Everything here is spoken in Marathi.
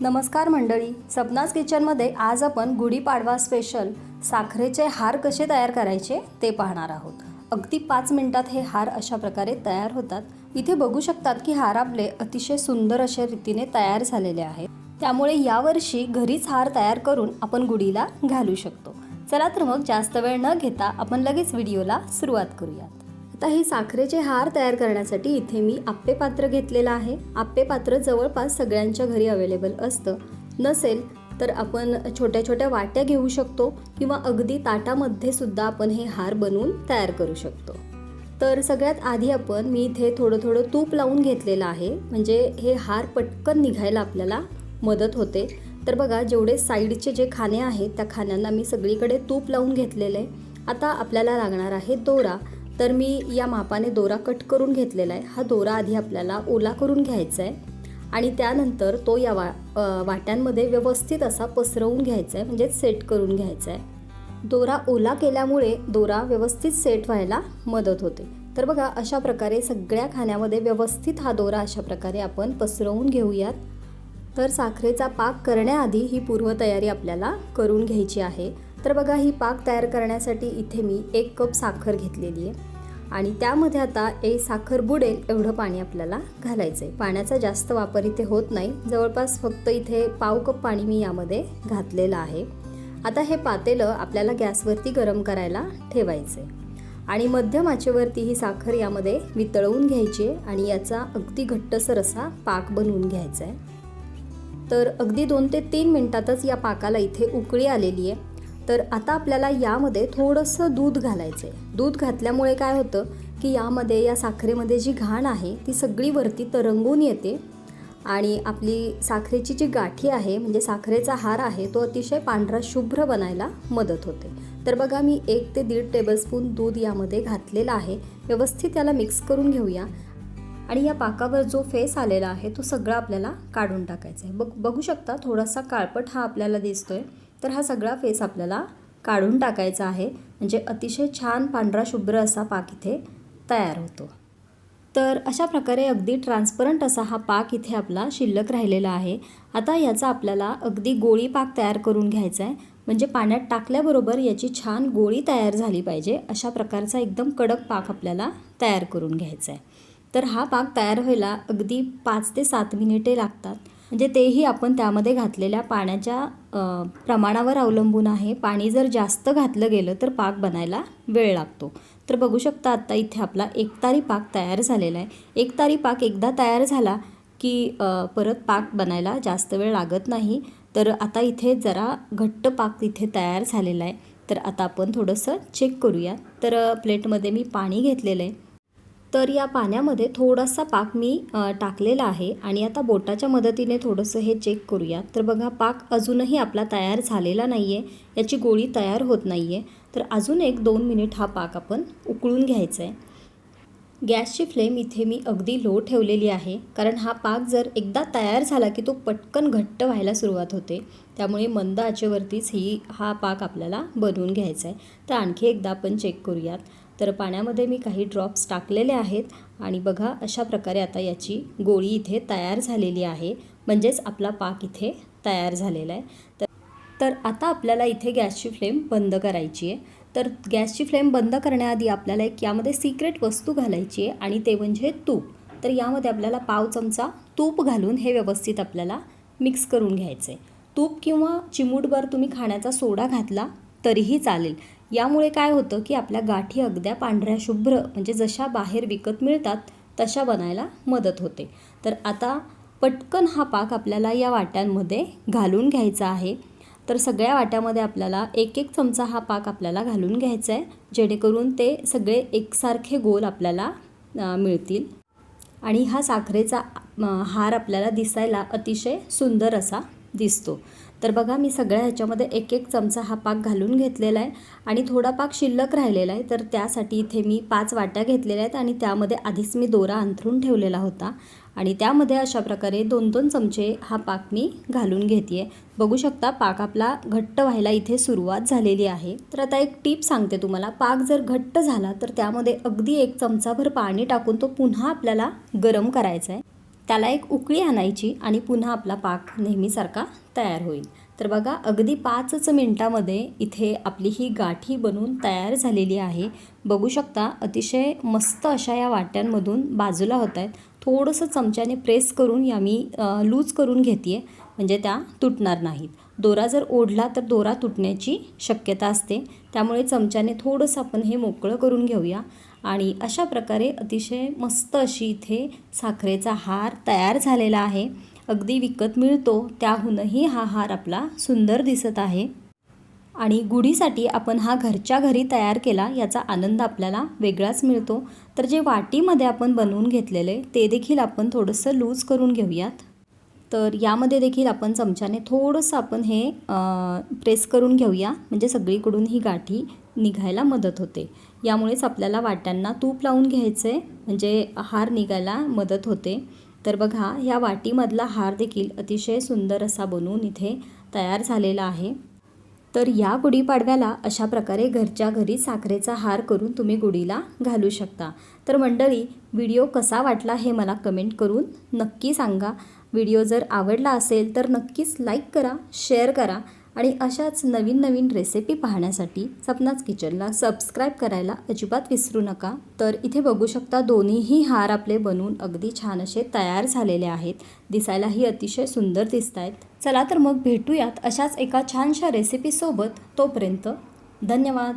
नमस्कार मंडळी सपनाज किचनमध्ये आज आपण गुढीपाडवा स्पेशल साखरेचे हार कसे तयार करायचे ते पाहणार आहोत. अगदी पाच मिनटात हे हार अशा प्रकारे तयार होतात. इथे बघू शकतात की हार आपले अतिशय सुंदर अशा रीतीने तयार झालेले आहेत. त्यामुळे यावर्षी घरीच हार तयार करून आपण गुढीला घालू शकतो. चला तर मग जास्त वेळ न घेता आपण लगेच व्हिडिओला सुरुवात करूयात. आता हे साखरेचे हार तयार करण्यासाठी इथे मी आप्पे पात्र घेतलेलं आहे. आप्पे पात्र जवळपास सगळ्यांच्या घरी अवेलेबल असतं. नसेल तर आपण छोट्या छोट्या वाट्या घेऊ शकतो किंवा अगदी ताटामध्ये सुद्धा आपण हे हार बनवून तयार करू शकतो. तर सगळ्यात आधी आपण मी इथे थोडं थोडं तूप लावून घेतलेलं आहे. म्हणजे हे हार पटकन निघायला आपल्याला मदत होते. तर बघा जेवढे साईडचे जे खाणे आहेत त्या खाण्यांना मी सगळीकडे तूप लावून घेतलेलं आहे. आता आपल्याला लागणार आहे दोरा. तर मी या मापाने दोरा कट करून घेतलेला आहे. हा दोरा आधी आपल्याला ओला करून घ्यायचा आहे. आणि त्यानंतर तो या वा वाट्यांमध्ये व्यवस्थित असा पसरवून घ्यायचा आहे. म्हणजेच सेट करून घ्यायचा आहे. दोरा ओला केल्यामुळे दोरा व्यवस्थित सेट व्हायला मदत होते. तर बघा अशा प्रकारे सगळ्या खाण्यामध्ये व्यवस्थित हा दोरा अशा प्रकारे आपण पसरवून घेऊयात. तर साखरेचा पाक करण्याआधी ही पूर्वतयारी आपल्याला करून घ्यायची आहे. तर बघा ही पाक तयार करण्यासाठी इथे मी एक कप साखर घेतलेली आहे. आणि त्यामध्ये आता ए साखर बुडेल एवढं पाणी आपल्याला घालायचं आहे पाण्याचा जास्त वापर इथे होत नाही. जवळपास फक्त इथे पाव कप पाणी मी यामध्ये घातलेलं आहे. आता हे पातेलं आपल्याला गॅसवरती गरम करायला ठेवायचं आहे आणि मध्यम आचेवरती ही साखर यामध्ये वितळवून घ्यायची आहे आणि याचा अगदी घट्टसर असा पाक बनवून घ्यायचा आहे तर अगदी दोन ते तीन मिनटातच या पाकाला इथे उकळी आलेली आहे. तर आता आपल्याला यामध्ये थोडंसं दूध घालायचं आहे दूध घातल्यामुळे काय होतं की यामध्ये या साखरेमध्ये जी घाण आहे ती सगळी वरती तरंगून येते आणि आपली साखरेची जी गाठी आहे म्हणजे साखरेचा हार आहे तो अतिशय पांढरा शुभ्र बनायला मदत होते. तर बघा मी एक ते दीड टेबलस्पून दूध यामध्ये घातलेलं आहे. व्यवस्थित याला मिक्स करून घेऊया आणि या पाकावर जो फेस आलेला आहे तो सगळा आपल्याला काढून टाकायचा आहे. बघ बघू शकता थोडासा काळपट हा आपल्याला दिसतोय. तर हा सगळा फेस आपल्याला काढून टाकायचा आहे. म्हणजे अतिशय छान पांढरा शुभ्र असा पाक इथे तयार होतो. तर अशा प्रकारे अगदी ट्रान्सपरंट असा हा पाक इथे आपला शिल्लक राहिलेला आहे. आता याचा आपल्याला अगदी गोळी पाक तयार करून घ्यायचा आहे म्हणजे पाण्यात टाकल्याबरोबर याची छान गोळी तयार झाली पाहिजे. अशा प्रकारचा एकदम कडक पाक आपल्याला तयार करून घ्यायचा आहे तर हा पाक तयार व्हायला अगदी पाच ते सात मिनिटे लागतात. म्हणजे तेही आपण त्यामध्ये घातलेल्या पाण्याच्या प्रमाणावर अवलंबून आहे. पाणी जर जास्त घातलं गेलं तर पाक बनायला वेळ लागतो. तर बघू शकता आत्ता इथे आपला एकतारी पाक तयार झालेला आहे. एकतारी पाक एकदा तयार झाला की परत पाक बनायला जास्त वेळ लागत नाही. तर आता इथे जरा घट्ट पाक इथे तयार झालेला आहे. तर आता आपण थोडंसं चेक करूया. तर प्लेटमध्ये मी पाणी घेतलेलं आहे. तर या पाण्यामध्ये थोडासा पाक मी टाकलेला आहे आणि आता बोटाच्या मदतीने थोडंसं हे चेक करूया. तर बघा पाक अजूनही आपला तयार झालेला नाही आहे याची गोळी तयार होत नाही आहे तर अजून एक दोन मिनिट हा पाक आपण उकळून घ्यायचा आहे गॅसची फ्लेम इथे मी अगदी लो ठेवलेली आहे कारण हा पाक जर एकदा तयार झाला की तो पटकन घट्ट व्हायला सुरुवात होते. त्यामुळे मंद आचेवरतीच ही हा पाक आपल्याला बनवून घ्यायचा आहे तर आणखी एकदा आपण चेक करूयात. तर पाण्यामध्ये मी काही ड्रॉप्स टाकलेले आहेत आणि बघा अशा प्रकारे आता याची गोळी इथे तयार झालेली आहे. म्हणजेच आपला पाक इथे तयार झालेला आहे. तर तर आता आपल्याला इथे गॅसची फ्लेम बंद करायची आहे. तर गॅसची फ्लेम बंद करण्याआधी आपल्याला एक यामध्ये सिक्रेट वस्तू घालायची आहे आणि ते म्हणजे तूप. तर यामध्ये आपल्याला पाव चमचा तूप घालून हे व्यवस्थित आपल्याला मिक्स करून घ्यायचं आहे तूप किंवा चिमूटभर तुम्ही खाण्याचा सोडा घातला तरीही चालेल. यामुळे काय होतं की आपल्या गाठी अगद्या पांढऱ्या शुभ्र म्हणजे जशा बाहेर विकत मिळतात तशा बनायला मदत होते. तर आता पटकन हा पाक आपल्याला या वाट्यांमध्ये घालून घ्यायचा आहे. तर सगळ्या वाट्यामध्ये आपल्याला एक एक चमचा हा पाक आपल्याला घालून घ्यायचा आहे जेणेकरून ते सगळे एकसारखे गोल आपल्याला मिळतील. आणि हा साखरेचा हार आपल्याला दिसायला अतिशय सुंदर असा दिसतो. तर बघा मी सगळ्या ह्याच्यामध्ये एक एक चमचा हा पाक घालून घेतलेला आहे आणि थोडा पाक शिल्लक राहिलेला आहे. तर त्यासाठी इथे मी पाच वाट्या घेतलेल्या आहेत आणि त्यामध्ये आधीच मी दोरा अंथरून ठेवलेला होता. आणि त्यामध्ये अशा प्रकारे दोन दोन चमचे हा पाक मी घालून घेते आहे बघू शकता पाक आपला घट्ट व्हायला इथे सुरुवात झालेली आहे. तर आता एक टीप सांगते तुम्हाला. पाक जर घट्ट झाला तर त्यामध्ये अगदी एक चमचाभर पाणी टाकून तो पुन्हा आपल्याला गरम करायचा आहे. त्याला एक उकळी आणायची आणि पुन्हा आपला पाक नेहमीसारखा तयार होईल. तर बघा अगदी पाचच मिनटामध्ये इथे आपली ही गाठी बनवून तयार झालेली आहे. बघू शकता अतिशय मस्त अशा या वाट्यांमधून बाजूला होत आहेत. थोडंसं चमच्याने प्रेस करून या मी लूज करून घेते म्हणजे त्या तुटणार नाहीत. दोरा जर ओढला तर दोरा तुटण्याची शक्यता असते. त्यामुळे चमच्याने थोडंसं आपण हे मोकळं करून घेऊया. आणि अशा प्रकारे अतिशय मस्त अशी इथे साखरेचा हार तयार झालेला आहे. अगदी विकत मिळतो. त्याहूनही हा हार आपला सुंदर दिसत आहे. आणि गुढीसाठी आपण हा घरच्या घरी तयार केला याचा आनंद आपल्याला वेगळाच मिळतो. तर जे वाटीमध्ये आपण बनवून घेतलेले ते देखील आपण थोडंसं लूज करून घेऊयात. तर यामध्ये देखील आपण चमच्याने थोडंसं आपण हे प्रेस करून घेऊया. म्हणजे सगळीकडून ही गाठी निघायला मदत होते. यामुळेच आपल्याला वाट्यांना तूप लावून घ्यायचं आहे म्हणजे हार निघायला मदत होते. तर बघा ह्या वाटीमधला हार देखील अतिशय सुंदर असा बनवून इथे तयार झालेला आहे. तर या गुढीपाडव्याला अशा प्रकारे घरच्या घरी साखरेचा हार करून तुम्ही गुढीला घालू शकता. तर मंडळी व्हिडिओ कसा वाटला हे मला कमेंट करून नक्की सांगा. व्हिडिओ जर आवडला असेल तर नक्कीच लाईक करा शेअर करा आणि अशाच नवीन नवीन रेसिपी पाहण्यासाठी सपनाच किचनला सबस्क्राईब करायला अजिबात विसरू नका. तर इथे बघू शकता दोन्हीही हार आपले बनवून अगदी छान असे तयार झालेले आहेत. दिसायलाही अतिशय सुंदर दिसत आहेत चला तर मग भेटूयात अशाच एका छानशा रेसिपीसोबत तोपर्यंत धन्यवाद.